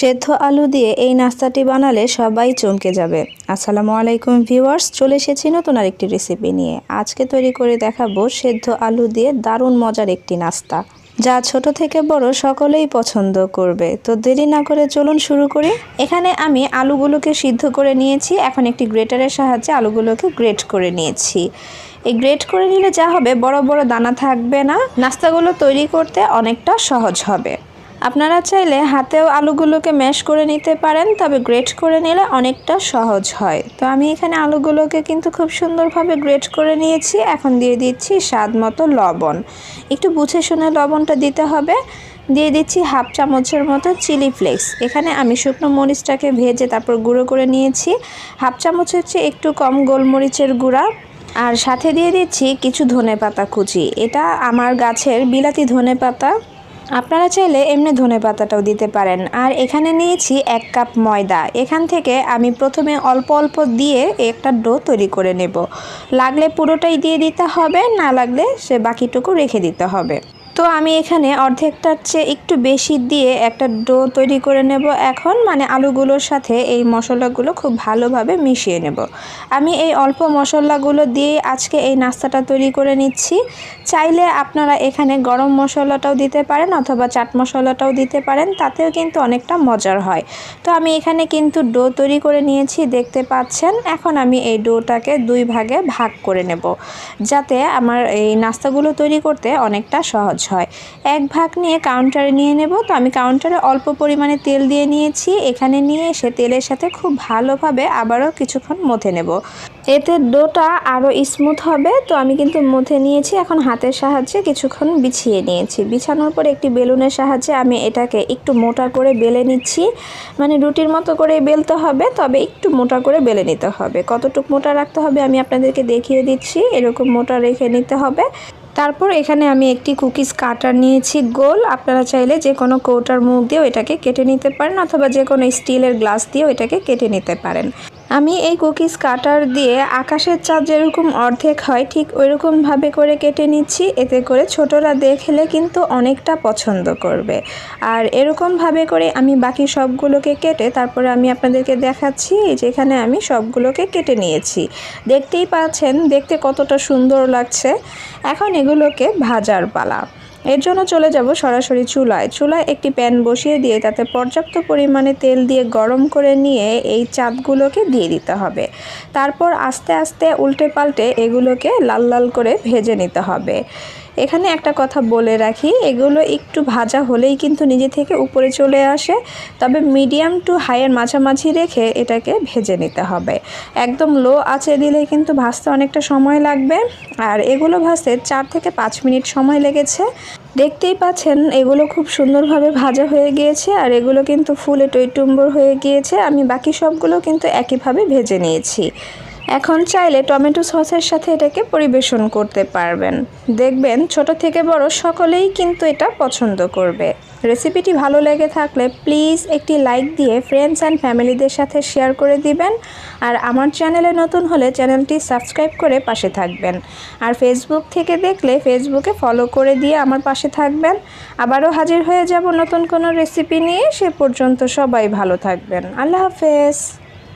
সেদ্ধ আলু দিয়ে এই নাস্তাটি বানালে সবাই চমকে যাবে। আসসালামু আলাইকুম ভিউয়ার্স, চলে এসেছি নতুন আরেকটি রেসিপি নিয়ে। আজকে তৈরি করে দেখাবো সেদ্ধ আলু দিয়ে দারুণ মজার একটি নাস্তা, যা ছোট থেকে বড় সকলেই পছন্দ করবে। তো দেরি না করে চলুন শুরু করি। এখানে আমি আলুগুলোকে সিদ্ধ করে নিয়েছি, এখন একটি গ্রেটারের সাহায্যে আলুগুলোকে গ্রেট করে নিয়েছি। এই গ্রেট করে নিলে যা হবে, বড় বড় দানা থাকবে না। নাস্তাগুলো তৈরি করতে অনেকটা সহজ হবে। আপনারা চাইলে হাতেও আলুগুলোকে ম্যাশ করে নিতে পারেন, তবে গ্রেট করে নিলে অনেকটা সহজ হয়। তো আমি এখানে আলুগুলোকে কিন্তু খুব সুন্দরভাবে গ্রেট করে নিয়েছি। এখন দিয়ে দিচ্ছি স্বাদ মতো লবণ। একটু বুঝে শুনে লবণটা দিতে হবে। দিয়ে দিচ্ছি হাফ চামচের মতো চিলি ফ্লেক্স। এখানে আমি শুকনো মরিচটাকে ভেজে তারপর গুঁড়ো করে নিয়েছি। হাফ চামচ হচ্ছে একটু কম গোলমরিচের গুঁড়া। আর সাথে দিয়ে দিচ্ছি কিছু ধনে পাতা কুচি। এটা আমার গাছের বিলাতি ধনে পাতা আপনারা চাইলে এমনি ধনে পাতাটাও দিতে পারেন। আর এখানে নিয়েছি এক কাপ ময়দা। এখান থেকে আমি প্রথমে অল্প অল্প দিয়ে একটা ডো তৈরি করে নেব। লাগলে পুরোটাই দিয়ে দিতে হবে, না লাগলে সে বাকিটুকু রেখে দিতে হবে। তো আমি এখানে অর্ধেকটার চেয়ে একটু বেশি দিয়ে একটা ডো তৈরি করে নেব এখন। মানে আলুগুলোর সাথে এই মশলাগুলো খুব ভালোভাবে মিশিয়ে নেব। আমি এই অল্প মশলাগুলো দিয়ে আজকে এই নাস্তাটা তৈরি করে নিচ্ছি। চাইলে আপনারা এখানে গরম মশলাটাও দিতে পারেন অথবা চাট মশলাটাও দিতে পারেন, তাতেও কিন্তু অনেকটা মজার হয়। তো আমি এখানে কিন্তু ডো তৈরি করে নিয়েছি, দেখতে পাচ্ছেন। এখন আমি এই ডোটাকে দুই ভাগে ভাগ করে নেব, যাতে আমার এই নাস্তাগুলো তৈরি করতে অনেকটা সহজ হয়। এক ভাগ নিয়ে কাউন্টারে নিয়ে নেব। তো আমি কাউন্টারে অল্প পরিমাণে তেল দিয়ে নিয়েছি। এখানে নিয়ে এসে তেলের সাথে খুব ভালোভাবে আবারও কিছুক্ষণ মথে নেব। এতে ডোটা আরও স্মুথ হবে। তো আমি কিন্তু মথে নিয়েছি। এখন হাতের সাহায্যে কিছুক্ষণ বিছিয়ে নিয়েছি। বিছানোর পর একটি বেলুনের সাহায্যে আমি এটাকে একটু মোটা করে বেলে নিচ্ছি। মানে রুটির মতো করে বেলতে হবে, তবে একটু মোটা করে বেলে নিতে হবে। কতটুকু মোটা রাখতে হবে আমি আপনাদেরকে দেখিয়ে দিচ্ছি। এরকম মোটা রেখে নিতে হবে। তারপর এখানে আমি একটি কুকিজ কাটার নিয়েছি গোল। আপনারা চাইলে যে কোনো কৌটার মুখ দিয়েও এটাকে কেটে নিতে পারেন, অথবা যে কোনো স্টিলের গ্লাস দিয়েও এটাকে কেটে নিতে পারেন। আমি এই কুকিজ কাটার দিয়ে আকাশের চাঁদ যেরকম অর্ধেক হয়, ঠিক ওইরকমভাবে করে কেটে নিচ্ছি। এতে করে ছোটরা দেখলে কিন্তু অনেকটা পছন্দ করবে। আর এরকমভাবে করে আমি বাকি সবগুলোকে কেটে তারপরে আমি আপনাদেরকে দেখাচ্ছি যেখানে আমি সবগুলোকে কেটে নিয়েছি। দেখতেই পাচ্ছেন, দেখতে কতটা সুন্দর লাগছে। এখন এগুলোকে ভাজার পালা। এর জন্য চলে যাব সরাসরি চুলায়। চুলায় একটি প্যান বসিয়ে দিয়ে তাতে পর্যাপ্ত পরিমাণে তেল দিয়ে গরম করে নিয়ে এই চাঁদগুলোকে দিয়ে দিতে হবে। তারপর আস্তে আস্তে উল্টে পাল্টে এগুলোকে লাল লাল করে ভেজে নিতে হবে। এখানে একটা কথা বলে রাখি, এগুলো একটু ভাজা হলেই কিন্তু নিজে থেকে উপরে চলে আসে, তবে মিডিয়াম টু হাইয়ের মাঝামাঝি রেখে এটাকে ভেজে নিতে হবে। একদম লো আঁচে দিলে কিন্তু ভাজতে অনেকটা সময় লাগবে, আর এগুলো ভাজতে চার থেকে পাঁচ মিনিট সময় লেগেছে। দেখতেই পাচ্ছেন, এগুলো খুব সুন্দরভাবে ভাজা হয়ে গিয়েছে, আর এগুলো কিন্তু ফুলে টইটুম্বর হয়ে গিয়েছে, আমি বাকি সবগুলো কিন্তু একইভাবে ভেজে নিয়েছি। এখন চাইলে টমেটো সসের সাথে এটাকে পরিবেশন করতে পারবেন। দেখবেন ছোট থেকে বড় সকলেই কিন্তু এটা পছন্দ করবে। রেসিপিটি ভালো লেগে থাকলে প্লিজ একটি লাইক দিয়ে ফ্রেন্ডস অ্যান্ড ফ্যামিলিদের সাথে শেয়ার করে দিবেন। আর আমার চ্যানেলে নতুন হলে চ্যানেলটি সাবস্ক্রাইব করে পাশে থাকবেন। আর ফেসবুক থেকে দেখলে ফেসবুকে ফলো করে দিয়ে আমার পাশে থাকবেন। আবারও হাজির হয়ে যাব নতুন কোনো রেসিপি নিয়ে। সে পর্যন্ত সবাই ভালো থাকবেন। আল্লাহ হাফেজ।